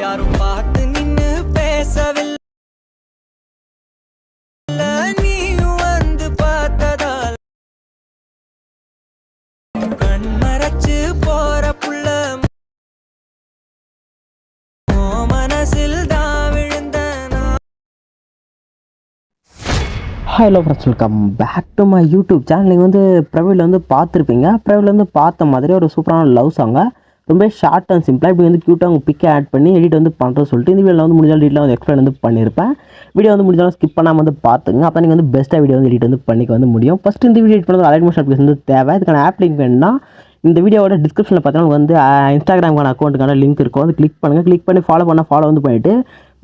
யாரும் பார்த்து நின்னு பேசவில்லை. நீ வந்து பார்த்ததால் கண் மறைச்சு hello friends welcome back to my YouTube channel நீங்கள் வந்து ப்ரைவேட்டில் வந்து பார்த்துருப்பீங்க. ப்ரைவேட்டில் வந்து பார்த்த மாதிரி ஒரு சூப்பரான லவ் சாங்கை ரொம்ப ஷார்ட் அண்ட் சிம்பிளாக இப்படி வந்து க்யூட்டாக உங்கள் பிக்கை ஆட் பண்ணி எடிட் வந்து பண்ணுறது சொல்லிட்டு இந்த வீடியோவில் வந்து முடிஞ்சாலும் டீட்டில் வந்து எக்ஸ்பிளைன் வந்து பண்ணியிருப்பேன் வீடியோ வந்து முடிஞ்சாலும் ஸ்கிப் பண்ணாமல் வந்து பார்த்துங்க அப்போ நீங்கள் வந்து பெஸ்ட்டாக வீடியோ வந்து எடிட் வந்து பண்ணிக்க வந்து முடியும். ஃபஸ்ட் இந்த வீடியோ எடிட் பண்ணுறது அலைட் மோஷன் அப்ளிகேஷன் வந்து தேவை. இதுக்கான ஆப் லிங்க் வேணும்னா இந்த வீடியோவோட டிஸ்கிரிப்ஷனில் பார்த்தீங்கன்னா வந்து இன்ஸ்டாகிராமுக்கான அக்கௌண்ட்டுக்கான லிங்க் இருக்கும். அது கிளிக் பண்ணுங்கள் கிளிக் பண்ணி ஃபாலோ பண்ணால் ஃபாலோ வந்து பண்ணிவிட்டு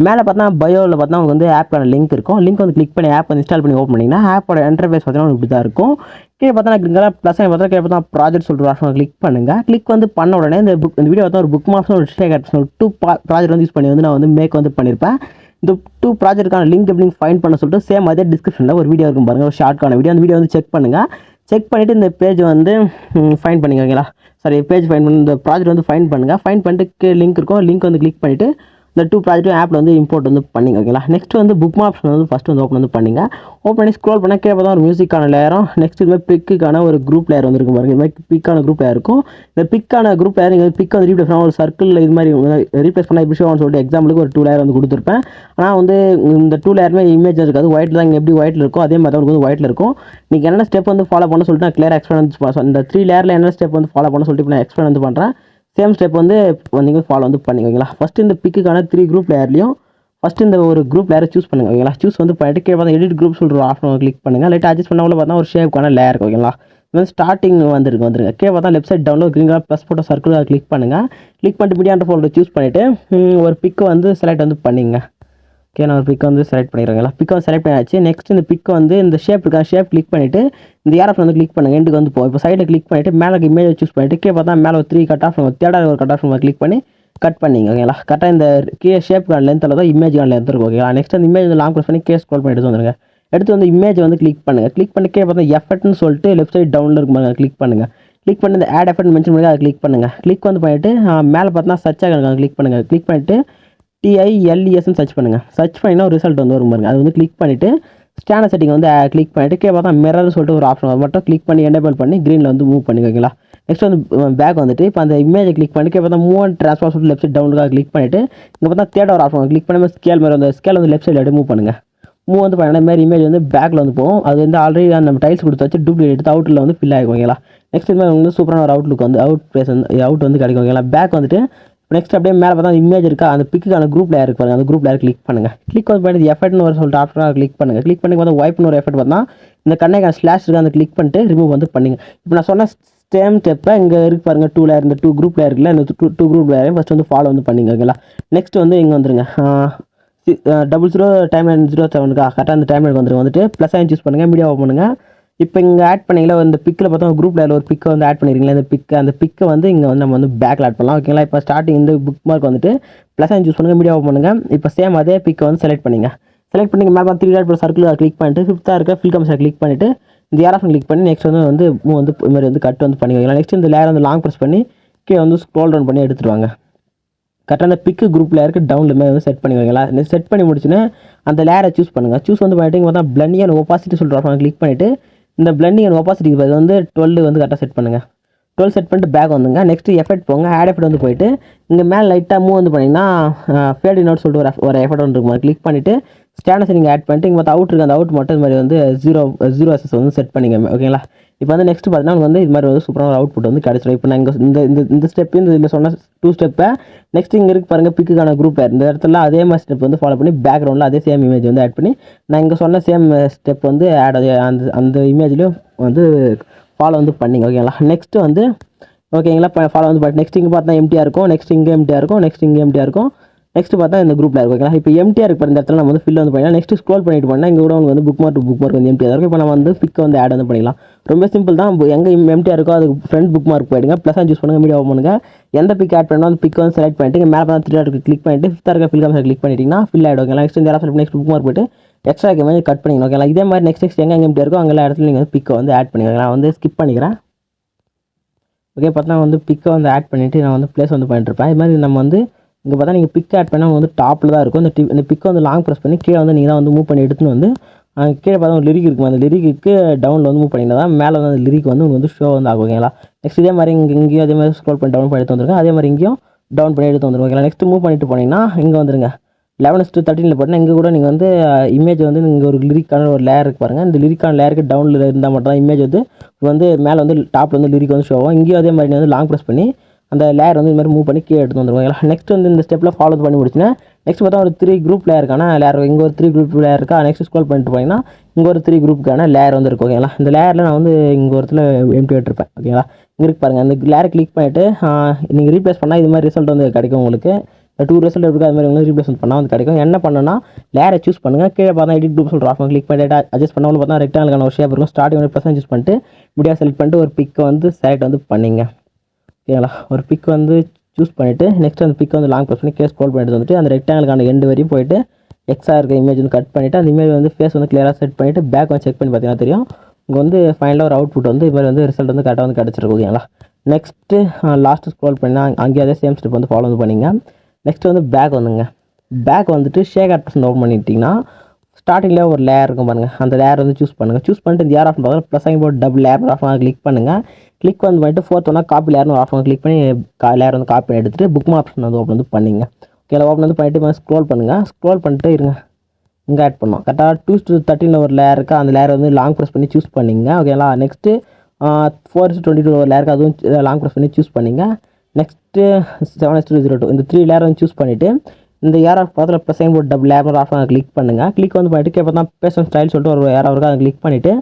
மேலே பார்த்தா பயோவில் பார்த்தா உங்களுக்கு வந்து ஆப்க்கான லிங்க் இருக்கும். லிங்க் வந்து கிளிக் பண்ணி ஆப் வந்து இன்ஸ்டால் பண்ணி ஓப்பன் பண்ணிங்கன்னா ஆப்போட இன்டர்ஃபேஸ் பார்த்தீங்கன்னா இப்படி தான் இருக்கும். கீழே பார்த்தா இங்கே ப்ளஸ் பார்த்தா கீழே பார்த்தா ப்ராஜெக்ட் சொல்கிற ஆப்ஷன் கிளிக் பண்ணுங்கள் கிளிக் வந்து பண்ண உடனே இந்த புக் இந்த வீடியோ பார்த்தா ஒரு புக் மார்க்ஸ் ஒரு ஷேக் ஆப்ஷன் டூ ப்ராஜெக்ட் வந்து யூஸ் பண்ணி வந்து நான் வந்து மேக் வந்து பண்ணியிருப்பேன் இந்த டூ ப்ராஜெக்ட்டுக்கான லிங்க் எப்படி ஃபைன் பண்ண சொல்லிட்டு சேம் அதே டிஸ்கிரிப்ஷனில் ஒரு வீடியோ இருக்கும் பாருங்கள் ஒரு ஷார்ட்கான வீடியோ அந்த வீடியோ வந்து செக் பண்ணுங்கள் செக் பண்ணிவிட்டு இந்த பேஜ் வந்து ஃபைன் பண்ணிக்கோங்களா சாரி பேஜ் ஃபைன் பண்ணி இந்த ப்ராஜெக்ட் வந்து ஃபைன் பண்ணுங்கள் ஃபைன் பண்ணிட்டு லிங்க் இருக்கும். லிங்க் வந்து கிளிக் பண்ணிவிட்டு இந்த டூ ப்ராஜெக்ட்டும் ஆப்பில் வந்து இம்போர்ட் வந்து பண்ணிங்க ஓகேங்களா நெக்ஸ்ட் வந்து புக் ஆப்ஷன் வந்து ஃபஸ்ட்டு வந்து ஓப்பன் வந்து பண்ணிங்க. ஓப்பன் பண்ணி ஸ்க்ரோல் பண்ணால் கீழே தான் ஒரு மியூசிக்கான லேயரும் நெக்ஸ்ட் இது மாதிரி பிக்குக்கான ஒரு குரூப் லேயர் வந்து இருக்கும் பாருங்க. இது மாதிரி பிக்கான குரூப் லேயர் இருக்கும். இந்த பிக்கான குரூப் லேயர் நீங்கள் பிக் வந்து ரீப்ளேஸ் பண்ணால் ஒரு சர்க்கிளில் இது மாதிரி ரீப்ளேஸ் பண்ணால் எப்படி ஷோன்னு சொல்லிட்டு எக்ஸாம்பிளுக்கு ஒரு டூ லேயர் வந்து கொடுத்துருப்பேன். ஆனால் வந்து இந்த டூ லேயருமே இமேஜ் இருக்காது. ஒயிட்டில் தான் இங்கே எப்படி ஒயிட்டில் இருக்கும் அதே மாதிரி உங்களுக்கு வந்து ஒயிட்டில் இருக்கும். நீங்கள் என்ன ஸ்டெப் வந்து ஃபாலோ பண்ண சொல்லிட்டு நான் கிளியர் எக்ஸ்பிளைன் வந்து இந்த த்ரீ லேயரில் என்ன ஸ்டெப் வந்து ஃபாலோ பண்ண சொல்லிட்டு நான் எக்ஸ்பிளைன் வந்து பண்ணுறேன் சேம் ஸ்டெப் வந்து வந்தீங்க ஃபாலோ வந்து பண்ணிக்கோங்களா ஃபஸ்ட்டு இந்த பிக்குக்கான த்ரீ குரூப் லேயர்லையும் ஃபஸ்ட்டு இந்த ஒரு குரூப் லேயரை சூஸ் பண்ணுங்க ஓகேங்களா சூஸ் வந்து பண்ணிட்டு கீழே பார்த்தா எடிட் குரூப் சொல்கிற ஆப்ஷன் கிளிக் பண்ணுங்கள் லைட் அட்ஜஸ்ட் பண்ணாமல் பார்த்தா ஒரு ஷேப்க்கான லேயர் ஓகேங்களா இது வந்து ஸ்டார்டிங் வந்துருக்கு வந்துருங்க கீழே பார்த்தா left side download green colour plus photo circle click பண்ணுங்கள் கிளிக் பண்ணிட்டு மீடியான்ற ஃபோல்டர் சூஸ் பண்ணிவிட்டு ஒரு பிக்கு வந்து செலக்ட் வந்து பண்ணிங்க. ஓகே நான் ஒரு பிக் வந்து செலக்ட் பண்ணிடுறேங்களா பிக் வந்து செலக்ட் பண்ணியாச்சு. நெக்ஸ்ட் இந்த பிக் வந்து இந்த ஷேப் இருக்கா ஷேப் கிளிக் பண்ணிவிட்டு இந்த ஏரஃப் வந்து கிளிக் பண்ணுங்கள் எண்டுக்கு வந்து போகும் இப்போ சைடில் கிளிக் பண்ணிவிட்டு மேலே இமேஜ் சூஸ் பண்ணிவிட்டு கீழே பார்த்தா மேலே ஒரு த்ரீ கட் ஆஃப் தேர்டாவது ஒரு கட் ஆஃப் கிளிக் பண்ணி கட் பண்ணிங்க. ஓகேங்களா கரெக்டாக இந்த கீழே ஷேப்க்கான லென்த்தில் தான் இமேஜ்க்கான லென்த் இருக்கும். ஓகேங்களா நெக்ஸ்ட் அந்த இமேஜ் வந்து லாங் ப்ரெஸ் பண்ணி கே ஸ்க்ரோல் பண்ணி எடுத்து வந்துருங்க. எடுத்து வந்து இமேஜ் வந்து கிளிக் பண்ணுங்கள் கிளிக் பண்ணி கே பார்த்தா எஃபெக்ட்னு சொல்லிட்டு லெஃப்ட் சைட் டவுனில் இருக்கும் பாருங்க. கிளிக் பண்ணுங்கள் கிளிக் பண்ணி இந்த ஆட் எஃபெக்ட் மென்ஷன் பண்ணி அதை கிளிக் பண்ணுங்கள் கிளிக் வந்து பண்ணிவிட்டு மேலே பார்த்தா சர்ச் ஆகிருக்காங்க கிளிக் பண்ணுங்கள் கிளிக் பண்ணிவிட்டு டிஐஎல்இஎஸ்ன்னு சர்ச் பண்ணுங்கள் சர்ச் பண்ணினா ஒரு ரிசல்ட் வந்து வரும் பாருங்க. அது வந்து கிளிக் பண்ணிவிட்டு ஸ்கேனர் செட்டிங் வந்து கிளிக் பண்ணிவிட்டு கே பார்த்தா மிரர்னு சொல்லிட்டு ஒரு ஆப்ஷன் மட்டும் கிளிக் பண்ணி எனேபிள் பண்ணி க்ரீனில் வந்து மூவ் பண்ணிக்கோங்களா. நெக்ஸ்ட் வந்து பேக் வந்துட்டு இப்போ அந்த இமேஜை கிளிக் பண்ணி கே பார்த்தா மூவ் அண்ட் ட்ரான்ஸ்ஃபார் சொல்லிட்டு லெஃப்ட் சைட் டவுனுக்காக கிளிக் பண்ணிவிட்டு இங்கே பார்த்தா தேர்ட் ஒரு ஆப்ஷன் கிளிக் பண்ணி ஸ்கேல் மாதிரி அந்த ஸ்கேல் வந்து லெஃப்ட் சைடில் மூவ் பண்ணுங்கள் மூவ் வந்து பார்த்தீங்கன்னா மாதிரி இமேஜ் வந்து பேக்கில் வந்து போகும். அது வந்து ஆல்ரெடி நம்ம டைல்ஸ் கொடுத்து வச்சு டூப்ளிகேட் எடுத்து அவுட்டில் வந்து ஃபில் ஆகிக்கும் நெக்ஸ்ட் இது மாதிரி வந்து சூப்பரான ஒரு அவுட்லுக் வந்து அவுட் பிளேஸ் வந்து அவுட் வந்து கிடைக்கும் ஓகேங்களா பேக் வந்துட்டு நெக்ஸ்ட் அப்படியே மேலே பார்த்தா இமேஜ் இருக்கா? அந்த பிக்குக்கான குரூப் லேயர் இருக்கு பாருங்க. அந்த குரூப் லேயர் கிளிக் பண்ணுங்கள் கிளிக் வந்து பண்ணி எஃபெக்ட்னு ஒரு சொல்லிட்டு ஆப்ஷனாக கிளிக் பண்ணுங்கள் கிளிக் பண்ணி பார்த்தா ஒய்ப்னு ஒரு எஃபெக்ட் பார்த்தா இந்த கண்ணைக்கான ஸ்லாஷ் இருக்கு அந்த கிளிக் பண்ணிட்டு ரிமூவ் வந்து பண்ணுங்க. இப்போ நான் சொன்ன சேம் ஸ்டெப்பை இங்கே இருக்கு பாருங்கள் டூ லேயர் இந்த டூ குரூப் லேயர் இருக்குல்ல இந்த டூ டூ குரூப் லேயரையும் ஃபஸ்ட் வந்து ஃபாலோ வந்து பண்ணிங்க ஓகேங்களா நெக்ஸ்ட் வந்து இங்கே வந்துருங்க. Double zero timeline zero செவனுக்கா கரெக்டாக அந்த டைம் லைன் வந்துருங்க. வந்துட்டு ப்ளஸ் ஆயின் சூஸ் பண்ணுங்கள் மீடியா ஓப்பன் பண்ணுங்கள் இப்போ இங்கே ஆட் பண்ணீங்களா இந்த பிக்கில் பார்த்தா குரூப் லேயர் ஒரு பிக்கை வந்து ஆட் பண்ணிருக்கீங்களா? இந்த பிக்கை அந்த பிக்கை வந்து இங்கே வந்து நம்ம வந்து பேக்கில் ஆட் பண்ணலாம். ஓகேங்களா இப்போ ஸ்டார்டிங் இந்த புக் மார்க் வந்துட்டு ப்ளஸ் அண்ட் சூஸ் பண்ணுங்கள் மீடியா ஓப்பன் பண்ணுங்கள் இப்போ சேம் அதே பிக்கை வந்து செலக்ட் பண்ணிங்க. செலக்ட் பண்ணி மேலே த்ரீ டாட் சர்க்கிள் கிளிக் பண்ணிட்டு ஃபிஃப்த்தாக இருக்க ஃபில் கம்ஸை கிளிக் பண்ணிட்டு இந்த ஏர் ஆஃப் கிளிக் பண்ணி நெக்ஸ்ட் வந்து வந்து மூ வந்து இது மாதிரி வந்து கட் வந்து பண்ணி வைக்கலாம் நெக்ஸ்ட் இந்த லேயர் வந்து லாங் ப்ரெஸ் பண்ணி கீழே வந்து ஸ்க்ரோல் டவுன் பண்ணி எடுத்துருவாங்க. கரெக்டாக அந்த பிக்கு குரூப்பில் இருக்க டவுனில் மாதிரி வந்து செட் பண்ணி வைங்களா செட் பண்ணி முடிச்சுன்னா அந்த லேயரை சூஸ் பண்ணுங்கள் சூஸ் வந்து பண்ணிட்டு பார்த்தா பிளண்டி ஓப்பாசிட்டி ஒப்பாசிட்டி சொல்கிற ஆப்ஷன் கிளிக் பண்ணிவிட்டு இந்த பிளண்டிங் அண்ட் ஒப்பாசிட்டிக்கு இது வந்து டுவெல் வந்து கரெக்டாக செட் பண்ணுங்கள் டுவெல் செட் பண்ணிட்டு பேக் வந்துங்க நெக்ஸ்ட் எஃபெக்ட் போங்க. ஆட் எஃபெக்ட் வந்து போயிட்டு இங்கே மேலே லைட்டாக மூவ் வந்து பண்ணிங்கன்னா ஃபேட் நோட் சொல்லிட்டு ஒரு ஒரு எஃபெக்ட் வந்து இருக்கும்? கிளிக் பண்ணிவிட்டு ஸ்டேனஸ் நீங்கள் ஆட் பண்ணிட்டு இங்கே அவுட் இருக்குது அந்த அவுட் மட்டும் இது மாதிரி வந்து ஜீரோ ஜீரோ எஸ்எஸ் வந்து செட் பண்ணிங்க ஓகேங்களா இப்போ வந்து நெக்ஸ்ட் பார்த்தீங்கன்னா வந்து இது மாதிரி வந்து சூப்பரான ஒரு அவுட்புட் வந்து கிடச்சிடும். இப்போ நான் இந்த இந்த இந்த ஸ்டெப் இந்த இதில் சொன்ன டூ ஸ்டெப்பை நெக்ஸ்ட் இங்கே இருக்கு பாருங்கள் பிக்குக்கான குரூப் இந்த இடத்துல அதே மாதிரி ஸ்டெப் வந்து ஃபாலோ பண்ணி பேக்ரவுண்டில் அதே சேம் இமேஜ் வந்து ஆட் பண்ணி நான் இங்கே சொன்ன சேம் ஸ்டெப் வந்து ஆட் அந்த அந்த இமேஜ்லேயும் வந்து ஃபாலோ வந்து பண்ணிங்க ஓகேங்களா நெக்ஸ்ட்டு வந்து ஓகேங்களா ஃபாலோ வந்து பண்ணி நெக்ஸ்ட் இங்கே பார்த்தா எம்டியாக இருக்கும் நெக்ஸ்ட் இங்கே எம்டியாக இருக்கும் நெக்ஸ்ட் இங்கே எம்டியாக இருக்கும். நெக்ஸ்ட் பார்த்தா இந்த குரூப்பில் இருக்கும் ஓகேங்களா இப்போ எம்டிஆர் இருக்கிற இந்த இடத்துல நம்ம வந்து ஃபில் வந்து பண்ணிக்கலாம் நெக்ஸ்ட் ஸ்க்ரோல் பண்ணிட்டு பண்ணால் இங்கே கூட உங்களுக்கு வந்து புக் மார்க் புக் மார்க் வந்து எம்டிஆர் இருக்கும். இப்போ நம்ம வந்து பிக் வந்து ஆட் வந்து பண்ணிக்கலாம் ரொம்ப சிம்பிள் தான். எங்கே எம்டிஆர் இருக்கோ அதுக்கு ஃப்ரண்ட் புக் மார்க் போயிடுங்க ப்ளஸ் சூஸ் பண்ணுங்க மீடியா ஓப்பன் பண்ணுங்க. எந்த பிக் ஆட் பண்ணணும் அந்த பிக் வந்து செலக்ட் பண்ணிட்டு மேலே தான் த்ரீ டாட் கிளிக் பண்ணிட்டு ஃபிஃப்த் இருக்க ஃபில் காமில் கிளிக் பண்ணிட்டீங்கன்னா ஃபில் ஆகிடும் ஓகேங்களா நெக்ஸ்ட் இந்த நெக்ஸ்ட் புக் மார்க் போயிட்டு எக்ஸ்ட்ரா இமேஜ் கட் பண்ணிக்கணும் ஓகேங்களா இதே மாதிரி நெக்ஸ்ட் நெக்ஸ்ட் எங்கே எங்கே இருக்கோ அங்கே இடத்துல நீங்கள் வந்து பிக்கை வந்து ஆட் பண்ணிக்கலாம் நான் வந்து ஸ்கிப் பண்ணிக்கிறேன். ஓகே பார்த்தா வந்து பிக்கை வந்து ஆட் பண்ணிவிட்டு நான் வந்து ப்ளேஸ் வந்து பண்ணிட்டுருப்பேன் இது மாதிரி நம்ம வந்து இங்கே பார்த்தா நீங்கள் பிக் ஆட் பண்ணால் வந்து டாப்பில் தான் இருக்கும். இந்த டி இந்த பிக்கை வந்து லாங் ப்ரெஸ் பண்ணி கீழே வந்து நீங்கள் தான் வந்து மூவ் பண்ணி எடுத்துன்னு வந்து கீழே பார்த்தா ஒரு லிரிக் இருக்கும்? அந்த லிரிக்கு டவுனில் வந்து மூவ் பண்ணிங்கன்னா தான் மேலே வந்து அந்த லிரிக் வந்து உங்களுக்கு வந்து ஷோ வந்து ஆகும் ஓகேங்களா நெக்ஸ்ட் இதே மாதிரி இங்கே இங்கேயும் அதே மாதிரி ஸ்க்ரோல் பண்ணி டவுன் பண்ணி எடுத்து வந்துருங்க. அதே மாதிரி இங்கேயும் டவுன் பண்ணி எடுத்து வந்துருங்க ஓகேங்களா நெக்ஸ்ட் மூவ் பண்ணிட்டு போனீங்கன்னா இங்கே வந்துருங்க. லெவன் டூ தேர்ட்டினில் போட்டிங்கன்னா இங்கே கூட நீங்கள் வந்து இமேஜ் வந்து இங்கே ஒரு லிரிக்கான ஒரு லேயர் இருக்கு பாருங்கள் இந்த லிரிக்கான லேயருக்கு டவுனில் இருந்தால் மட்டும் தான் இமேஜ் வந்து வந்து மேலே வந்து டாப்பில் வந்து லிரிக் வந்து ஷோ ஆகும். இங்கேயும் அதே மாதிரி வந்து லாங் ப்ரெஸ் பண்ணி அந்த லேயர் வந்து இந்த மாதிரி மூவ் பண்ணி கீழே எடுத்து வந்துருவாங்க நெக்ஸ்ட் வந்து இந்த ஸ்டெப்பில் ஃபாலோ பண்ணி முடிச்சுன்னா நெக்ஸ்ட் பார்த்தா ஒரு த்ரீ குரூப் லேயருக்கான லேயர் இங்கே ஒரு த்ரீ குரூப் லேயர் இருக்கா? நெக்ஸ்ட் ஸ்க்ரோல் பண்ணிட்டு போனீங்கன்னா இங்கே ஒரு த்ரீ குரூப்புக்கான லேயர் வந்து இருக்கும் ஓகேங்களா இந்த லேயரில் நான் வந்து இங்கே ஒரு இடத்துல எம்டி விட்டுருப்பேன் ஓகேங்களா இங்கே இருக்கு பாருங்கள் அந்த லேயர் கிளிக் பண்ணிவிட்டு நீங்கள் ரீப்ளேஸ் பண்ணால் இது மாதிரி ரிசல்ட் வந்து கிடைக்கும் உங்களுக்கு. டூ ரிசல்ட் இருக்குது அது மாதிரி வந்து ரீப்ளேஸ்மெண்ட் பண்ணால் வந்து கிடைக்கும். என்ன பண்ணணும்னா லேயரை சூஸ் பண்ணுங்கள் கீழே பார்த்தா எடிட் குரூப் சொல்கிற ஆஃபன் கிளிக் பண்ணிட்டு அட்ஜஸ்ட் பண்ணாலும் பார்த்தா ரெக்டாங்கலான ஒரு ஷேப் இருக்கும். ஸ்டார்டிங் வந்து ப்ளஸ் சூஸ் பண்ணிட்டு மீடியா செலக்ட் பண்ணிட்டு ஒரு பிக்கை வந்து செலக்ட் வந்து பண்ணிங்க. ஓகேங்களா? ஒரு பிக் வந்து சூஸ் பண்ணிவிட்டு நெக்ஸ்ட் அந்த பிக் வந்து லாங் ப்ரெஸ் பண்ணி கேஸ் ஸ்க்ரோல் பண்ணிட்டு வந்துட்டு அந்த ரெக்டாங்கலுக்கான எண்டு வரையும் போயிட்டு எக்ஸா இருக்க இமேஜ் வந்து கட் பண்ணிவிட்டு அந்த இமேஜ் வந்து ஃபேஸ் வந்து கிளியராக செட் பண்ணிவிட்டு பேக் வந்து செக் பண்ணி பார்த்தீங்கன்னா தெரியும். இங்கே வந்து ஃபைனலாக ஒரு அவுட்புட் வந்து இது மாதிரி வந்து ரிசல்ட் வந்து கரெக்டாக வந்து கிடச்சிருக்கு ஓகேங்களா? நெக்ஸ்ட்டு லாஸ்ட்டு ஸ்க்ரோல் பண்ணால் அங்கேயே அதே சேம் ஸ்டெப் வந்து ஃபாலோ வந்து பண்ணிங்க. நெக்ஸ்ட் வந்து பேக் வந்துங்க. பேக் வந்துட்டு ஷேக் ஆட் பர்சன் ஓப்பன் பண்ணிட்டீங்கன்னா ஸ்டார்டிங்கில் ஒரு லேயர் இருக்கும் பாருங்கள் அந்த லேயர் வந்து சூஸ் பண்ணுங்கள் சூஸ் பண்ணிட்டு இந்த ஏர் ஆஃப் பார்க்கலாம் ப்ளஸ் ஆகி போட்டு டபுள் லேயர் ஆஃப் கிளிக் பண்ணுங்கள் கிளிக் வந்து பண்ணிட்டு ஃபோர்த் ஒன்றா காப்பி லேயர்னு ஆஃப் கிளிக் பண்ணி லேயர் வந்து காப்பி எடுத்துகிட்டு புக் ஆப்ஷன் வந்து ஓப்பன் வந்து பண்ணிங்க. ஓகே ஓப்பன் வந்து பண்ணிட்டு ஸ்க்ரோல் பண்ணுங்கள் ஸ்க்ரோல் பண்ணிட்டு இருங்க. இங்கே ஆட் பண்ணோம் கரெக்டாக டூ டூ தேர்ட்டின் ஒரு லேயர் இருக்குது அந்த லேயர் வந்து லாங் ப்ரெஸ் பண்ணி சூஸ் பண்ணிங்க. ஓகேங்களா நெக்ஸ்ட்டு ஃபோர் டுவெண்ட்டி டூ ஒரு லேயருக்கு அதுவும் லாங் ப்ரெஸ் பண்ணி சூஸ் பண்ணிங்க. Next seven S two zero two இந்த த்ரீ லேயர் வந்து சூஸ் பண்ணிவிட்டு இந்த ஏர் ஆஃப் பக்கத்தில் ப்ளஸ் சைன் போட்டு டபுள் லேயர் ஆஃப் கிளிக் பண்ணுங்கள் கிளிக் வந்து பண்ணிட்டு இப்போ தான் பேசன் ஸ்டைல் சொல்லிட்டு ஒரு ஏர் இருக்குது அதை கிளிக் பண்ணிவிட்டு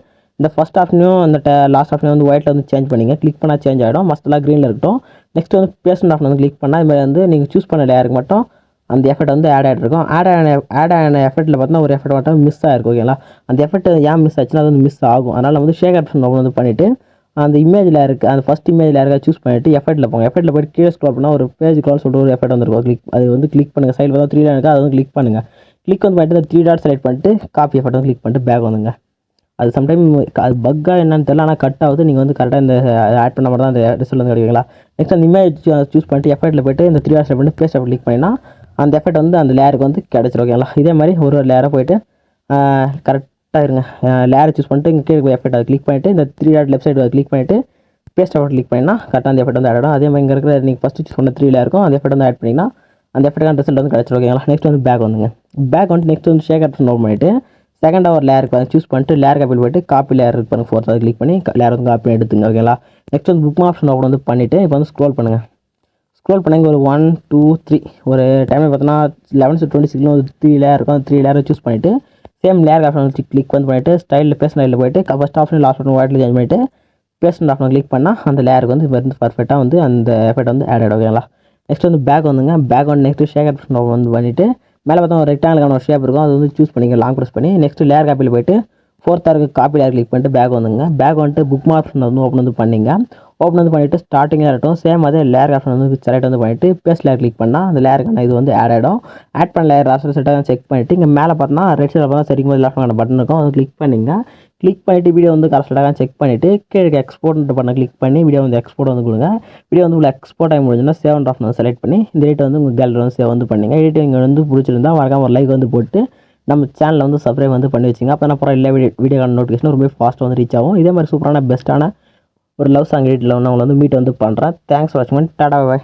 இந்த ஃபஸ்ட் ஆஃப்னையும் அந்த லாஸ்ட் ஆஃப்னையும் வந்து ஒயிட்டில் வந்து சேஞ்ச் பண்ணிங்க. கிளிக் பண்ணால் சேஞ்ச் ஆகிடும் மஸ்டெல்லாம் க்ரீனில் இருக்கட்டும். நெக்ஸ்ட் வந்து பேசன் ஆஃப் வந்து கிளிக் பண்ணால் இது வந்து நீங்கள் சூஸ் பண்ண லேயருக்கு மட்டும் அந்த எஃபெக்ட் வந்து ஆட் ஆகிட்ருக்கும் ஆட் ஆன ஆட் ஆன எஃபெக்ட்டில் பார்த்தீங்கன்னா ஒரு எஃபெக்ட் மட்டும் மிஸ் ஆகிருக்கும் ஓகேங்களா அந்த எஃபெக்ட் ஏன் மிஸ் ஆச்சுன்னா அது வந்து மிஸ் ஆகும். அதனால் வந்து ஷேக் ஆப்ஷன் ஓப்பன் வந்து பண்ணிவிட்டு அந்த இமேஜில் இருக்க அந்த ஃபஸ்ட் இமேஜில் இருக்க சூஸ் பண்ணிவிட்டு எஃபெக்ட்டில் போங்க. எஃபெக்ட்டில் போய்ட்டு கீழே ஸ்க்ரோல் பண்ணால் ஒரு பேஜ் கால் சொல்லிட்டு ஒரு எஃபெக்ட் வந்துருக்கும். கிளிக் அது வந்து கிளிக் பண்ணுங்கள் சைடில் பார்த்தா த்ரீ டாட் இருக்குது அதை வந்து கிளிக் பண்ணுங்கள் கிளிக் வந்து பண்ணிட்டு த்ரீ டாட் செலக்ட் பண்ணிட்டு காப்பி எஃபர்ட் வந்து கிளிக் பண்ணிட்டு பேக் வந்துங்க அது சம்டைம் அது பக்காக என்னன்னு தெரியல ஆனால் கட் ஆகுது. நீங்கள் வந்து கரெக்டாக இந்த ஆட் பண்ண மட்டும் தான் அந்த ரிசல்ட் வந்து கிடைக்குங்களா? நெக்ஸ்ட் அந்த இமேஜ் சூஸ் பண்ணிட்டு எஃபெக்ட்டில் போயிட்டு இந்த த்ரீ டாட் செலக்ட் பண்ணிட்டு பேஸ்ட் கிளிக் பண்ணினா அந்த எஃபெக்ட் வந்து அந்த லேயருக்கு வந்து கிடச்சிரும் ஓகேங்களா இதே மாதிரி ஒரு ஒரு லேயராக போய்ட்டு கரெக்ட் இருங்க. லேயரை சூஸ் பண்ணிட்டு இங்கே கீழே எஃபெக்ட் அதை கிளிக் பண்ணிவிட்டு இந்த த்ரீ டாட் லெஃப்ட் சைடு அதை கிளிக் பண்ணிவிட்டு பேஸ்ட் அவுட் கிளிக் பண்ணினா கரெக்டாக அந்த எஃபெக்ட் வந்து ஆட் ஆகும் அதே மாதிரி இங்கே இருக்கிற நீங்கள் ஃபஸ்ட்டு சூஸ் பண்ண த்ரீல இருக்கும். அந்த எஃபெக்ட் வந்து ஆட் பண்ணிங்கன்னா அந்த எஃபெக்டான ரிசல்ட் வந்து கிடச்சிரும் ஓகேங்களா நெக்ஸ்ட் வந்து பேக் வந்துங்க. பேக் வந்து நெக்ஸ்ட் வந்து ஷேக் ஆப்ஷன் ஓப்பன் பண்ணிவிட்டு செகண்ட் அவர் லேயருக்கு வந்து சூஸ் பண்ணிட்டு லேயர் காப்பி போயிட்டு காப்பி லேர் பண்ணுங்க ஃபோர்த் அதை கிளிக் பண்ணி லேர் வந்து காப்பி எடுத்துங்க ஓகேங்களா நெக்ஸ்ட் வந்து புக் ஆப்ஷன் ஓப்பன் வந்து பண்ணிவிட்டு இப்போ வந்து ஸ்க்ரோல் பண்ணுங்கள் ஸ்க்ரோல் பண்ணுங்க ஒரு ஒன் டூ த்ரீ ஒரு டைமில் பார்த்தோன்னா லெவன் டு டுவெண்ட்டி சிக்ஸ்னு ஒரு த்ரீ லேயர் இருக்கும். அந்த த்ரீ லேயரை சூஸ் பண்ணிவிட்டு சேம் லேயர் ஆப்ஷன் வச்சு கிளிக் வந்து பண்ணிவிட்டு ஸ்டைலில் பேஸ் ஸ்டைலில் போயிட்டு ஃபஸ்ட் ஆப்ஷன் லாஸ்ட் ஆப்ஷன் ஒயிட்டில் சேஞ்ச் பண்ணிவிட்டு பேஸ்ட் ஆப்ஷன் கிளிக் பண்ணால் அந்த லேயருக்கு வந்து வந்து பர்ஃபெக்டாக வந்து அந்த எஃபெக்ட் வந்து ஆட் ஆகிடும் ஓகேங்களா நெக்ஸ்ட் வந்து பேக் வந்துங்க. பேக் வந்து நெக்ஸ்ட் ஷேக் ஆப்ஷன் வந்து பண்ணிவிட்டு மேலே பார்த்தா ஒரு ரெக்டாங்கிலான ஒரு ஷேப் இருக்கும். அது வந்து சூஸ் பண்ணிங்க லாங் ப்ரெஸ் பண்ணி நெக்ஸ்ட் லேயர் காப்பியில் போயிட்டு ஃபோர்த்தாக இருக்க காப்பி லேயர் கிளிக் பண்ணிட்டு பேக் வந்துங்க. பேக் வந்துட்டு புக் ஆப்ஷன் வந்து ஓப்பன் வந்து பண்ணிங்க. ஓப்பன் வந்து பண்ணிவிட்டு ஸ்டார்டிங்காக இருக்கட்டும் சேம் அதே லேயர் ஆப்ஷன் வந்து செலக்ட் வந்து பண்ணிவிட்டு பேஸ்ட் லேயர் கிளிக் பண்ணால் அந்த லேயருக்கான இது வந்து ஆட் ஆகிடும் ஆட் பண்ண லேயர் ராசர் செட்டாக செக் பண்ணிவிட்டு இங்கே மேலே பார்த்தா ரெட் சைடில் பார்த்தா சரிக்கும் போது லாஸ்ட் பட்டன் இருக்கும். அதை கிளிக் பண்ணிங்க. கிளிக் பண்ணிவிட்டு வீடியோ வந்து கரெக்டாக செக் பண்ணிவிட்டு கீழே எக்ஸ்போர்ட் பண்ண கிளிக் பண்ணி வீடியோ வந்து எக்ஸ்போர்ட் வந்து கொடுங்க. வீடியோ வந்து உங்களுக்கு எக்ஸ்போர்ட் ஆகி முடிஞ்சுன்னா சேவ் அண்ட் ஆஃப் செலக்ட் பண்ணி இந்த ரேட்டை வந்து உங்கள் கேலரி வந்து சேவ் வந்து பண்ணிங்க. எடிட் இங்கே வந்து பிடிச்சிருந்தா மறக்காம ஒரு லைக் வந்து போட்டு நம்ம சேனலில் வந்து சப்ஸ்கிரைப் வந்து பண்ணி வச்சுங்க. அப்போ நான் அப்புறம் எல்லா வீடியோ வீடியோக்கான நோட்டிஃபிகேஷன் ரொம்ப ஃபாஸ்ட்டாக வந்து ரீச் ஆகும். இதே மாதிரி சூப்பரான பெஸ்ட்டான ஒரு லவ் சாங் எடிட்டில் வந்து அவங்களை வந்து மீட் வந்து பண்ணுறேன் தேங்க்ஸ் ஃபார் வாட்சிங் டாடா பாய்